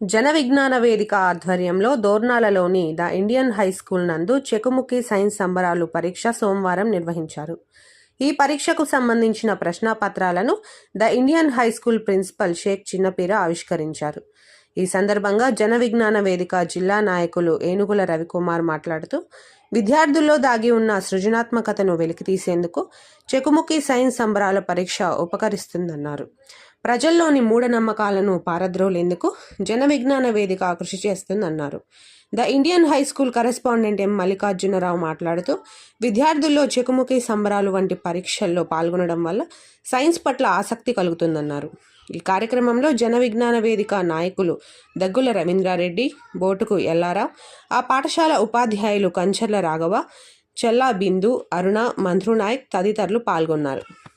జన విజ్ఞాన వేదిక ఆధ్వర్యంలో దోర్నాలలోని ద ఇండియన్ హై స్కూల్ నందు చెకుముకి సైన్స్ సంబరాలు పరీక్ష సోమవారం నిర్వహించారు. ఈ పరీక్షకు సంబంధించిన ప్రశ్నాపత్రాలను the Indian high school principal Shaik Chinnapeera ఆవిష్కరించారు. ఈ సందర్భంగా జన విజ్ఞాన వేదిక జిల్లా నాయకులు ఏనుగుల రవికుమార్ మాట్లాడుతూ విద్యార్థుల్లో దాగి ఉన్న సృజనాత్మకతను వెలికితీసేందుకు చెకుముకి సైన్స్ సంబరాల పరీక్ష ఉపకరిస్తుందన్నారు. ప్రజల్లోని మూఢనమ్మకాలను పారద్రోలేందుకు జన విజ్ఞాన వేదిక కృషి చేస్తుందన్నారు. The Indian high school correspondent M. Mallikarjunarao మాట్లాడుతూ విద్యార్థుల్లో చెకుముకి సంబరాలు వంటి పరీక్షల్లో పాల్గొనడం వల్ల సైన్స్ పట్ల ఆసక్తి కలుగుతుందన్నారు. ఈ కార్యక్రమంలో జన విజ్ఞాన వేదిక నాయకులు దగ్గుల రవీంద్రారెడ్డి బోటుకు ఎల్లారావు ఆ పాఠశాల ఉపాధ్యాయులు కంచర్ల రాఘవ చెల్లా బిందు అరుణ మంత్రునాయక్ తదితరులు పాల్గొన్నారు.